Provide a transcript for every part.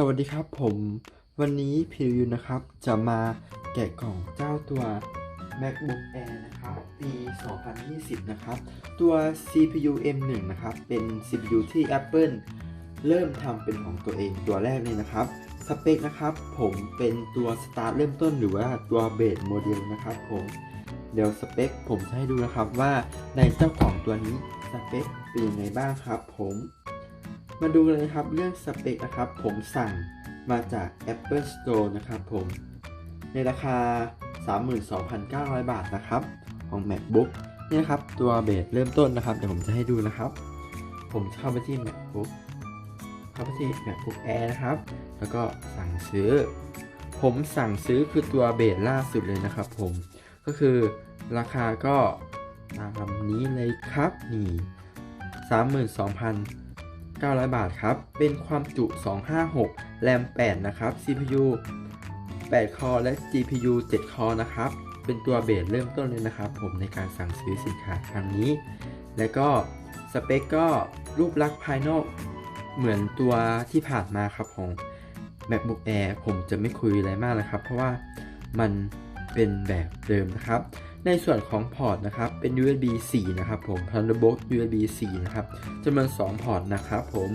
สวัสดีครับผมวันนี้พิวยูนะครับ จะมาแกะกล่องเจ้าตัว MacBook Air นะครับ ปี 2020 นะครับ ตัว CPU M1 นะครับ เป็น CPU ที่ Apple เริ่มทำเป็นของตัวเองตัวแรกเลยนะครับ สเปคนะครับ ผมเป็นตัวสตาร์ทเริ่มต้นหรือว่าตัวเบสโมเดลนะครับผมเดี๋ยวสเปคผมจะให้ดูนะครับว่าในเจ้าของตัวนี้สเปคเป็นยังไงบ้างครับผม มาดูเลยครับเรื่องสเปคนะครับผมสั่งมาจาก Apple Store นะครับผม ในราคา 32,900 บาทนะครับ ของ MacBook นี่นะครับตัวเบสเริ่มต้นนะครับ เดี๋ยวผมจะให้ดูนะครับ ผมเข้าไปที่ MacBook เข้าไปที่ MacBook Air นะครับ แล้วก็สั่งซื้อ ผมสั่งซื้อคือตัวเบสล่าสุดเลยนะครับ ผมก็คือราคาก็ตามนี้เลยครับนี่ 900 บาทครับ เป็นความจุ 256 แรม 8 นะครับ CPU 8 คอและ GPU 7 คอนะครับ เป็นตัวเบสเริ่มต้นเลยนะครับ ผมในการสั่งซื้อสินค้าครั้งนี้ และก็สเปคก็รูปลักษณ์ภายนอกเหมือนตัวที่ผ่านมาครับของ MacBook Air ผมจะไม่คุยอะไรมากนะครับ เพราะว่ามันเป็นแบบเดิมนะครับ ในส่วนของพอร์ตนะครับเป็น USB 4 นะครับผม Thunderbolt USB 4 นะครับจำนวน 2 พอร์ตนะครับผม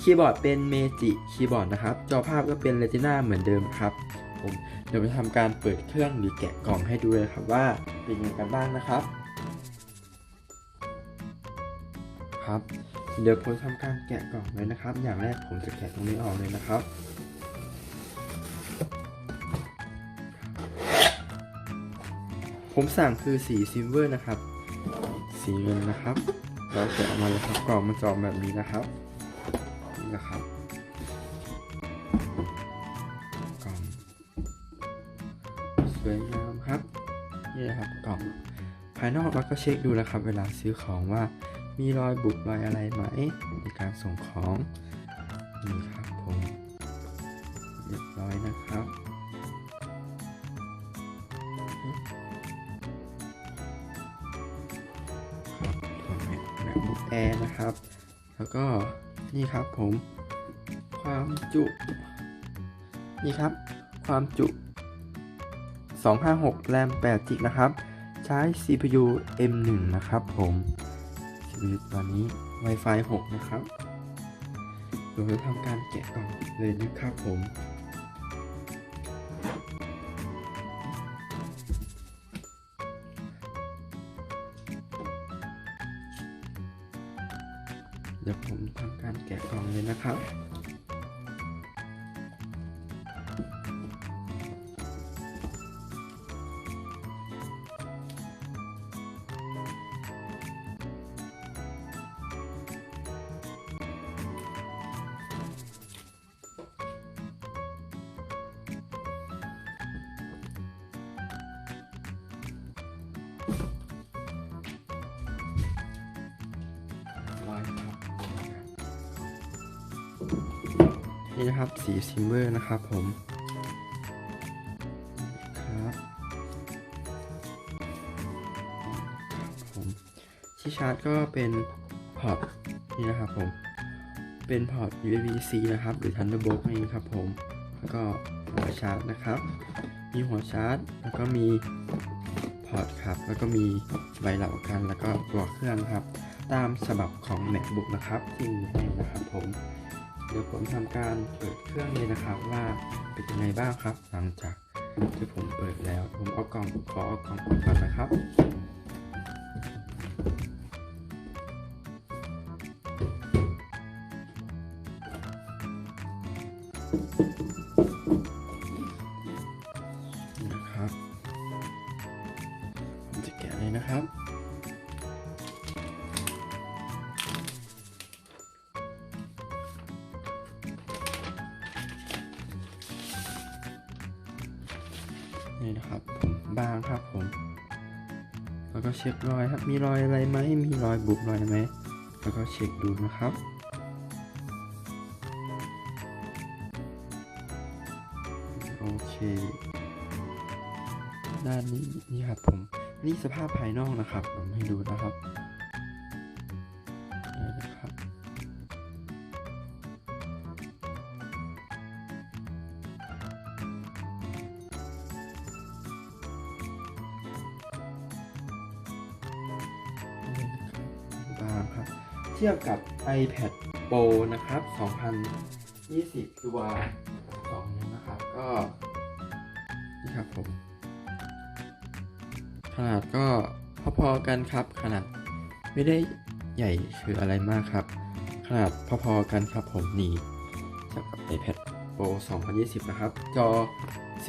คีย์บอร์ดเป็น Meiji คีย์บอร์ดนะครับ จอภาพก็เป็น Retina เหมือนเดิมครับผมเดี๋ยวไปทำการเปิดเครื่องหรือแกะกล่องให้ดูเลยครับว่าเป็นยังไงกันบ้างนะครับครับ เดี๋ยวผมทำการแกะกล่องเลยนะครับ อย่างแรกผมจะแกะตรงนี้ออกเลยนะครับ ผมสั่งคือสีซิลเวอร์นะครับ สีเงินนะครับเราแกะออกมาเลยครับกล่องมันจออกแบบนี้นะครับนี่นะครับกล่องสวยงามครับนี่นะครับกล่องภายนอกเราก็เช็คดูนะครับ เวลาซื้อของว่ามีรอยบุบรอยอะไรไหมในการส่งของนี่ครับผมเรียบร้อยนะครับ MacBook Air นะครับ แล้วก็นี่ครับผม ความจุ นี่ครับ ความจุ 256 แรม8 g b นะครับ ใช้ CPU M1 นะครับผม CPU ตอนนี้ Wi-Fi 6 นะครับเดี๋ยวจะทำการแกะกล่องเลยนะครับผม ดี๋ยวผมทำการแกะกล่องเลยนะครับ นี่นะครับสีซิมเวอร์นะครับผมครับผมที่ชาร์จก็เป็นพอร์ตนี่นะครับผมเป็นพอร์ต USB-C นะครับ หรือ Thunderbolt นี่ครับผมแล้วก็หัวชาร์จนะครับ มีหัวชาร์จ แล้วก็มีพอร์ตครับ แล้วก็มีใบรับประกัน แล้วก็ตัวเครื่องครับ ตามฉบับของ MacBook นะครับที่มีให้นะครับผม เดี๋ยวผมทำการเปิดเครื่องเลยนะครับ ว่าเป็นยังไงบ้างครับ หลังจากที่ผมเปิดแล้ว ผมเอากล่องขอเอากล่องออกก่อนนะครับ นี่นะครับผมบางครับผม แล้วก็เช็ครอยครับ มีรอยอะไรไหมมีรอยบุบรอยไหมแล้วก็เช็คดูนะครับโอเคด้านนี้นี่ครับผมนี่สภาพภายนอกนะครับ ผมให้ดูนะครับ เทียบกับ iPad Pro นะครับ 2020 ตัว2นิ้นะครับ ก็นี่ครับผม ขนาดก็พอๆกันครับ ขนาดไม่ได้ใหญ่คืออะไรมากครับ ขนาดพอๆกันครับผมนี่เทียบกับ iPad Pro 2020 นะครับ จอ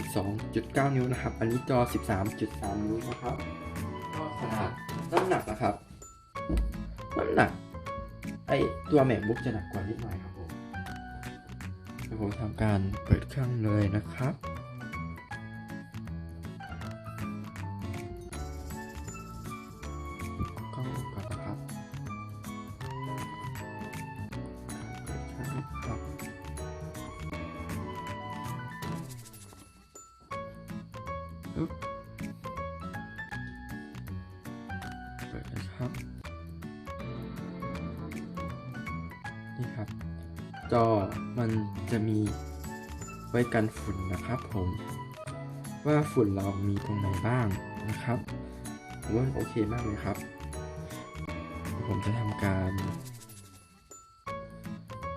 12.9 นิ้วนะครับ อันนี้จอ 13.3 นิ้วนะครับ ก็ขนาดน้ำหนักนะครับน้ำหนัก ไอตัว MacBook จะหนักกว่านิดหน่อยครับผมเดี๋ยวผมทำการเปิดเครื่องเลยนะครับเปิดเครื่องครับ นี่ครับจอมันจะมีไว้กันฝุ่นนะครับผม ว่าฝุ่นเรามีตรงไหนบ้างนะครับผมว่าโอเคมากเลยครับ ผมจะทำการ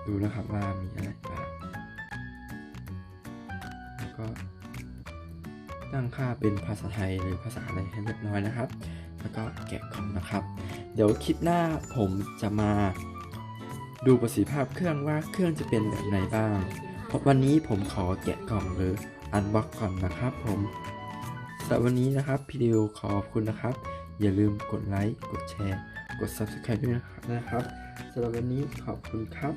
ดูนะครับว่ามีอะไรบ้างแล้วก็ตั้งค่าเป็นภาษาไทยหรือภาษาอะไรให้เรียบร้อยนะครับ แล้วก็แกะกล่องนะครับ เดี๋ยวคลิปหน้าผมจะมา ดูประสิทธิภาพเครื่องว่าเครื่องจะเป็นแบบไหนบ้างเพราะวันนี้ผมขอแกะกล่องหรืออันบ็อกก่อนนะครับผมสำหรับวันนี้นะครับพี่ดิวขอบคุณนะครับ อย่าลืมกดไลค์กดแชร์ กด Subscribe ด้วยนะครับสำหรับวันนี้ขอบคุณครับ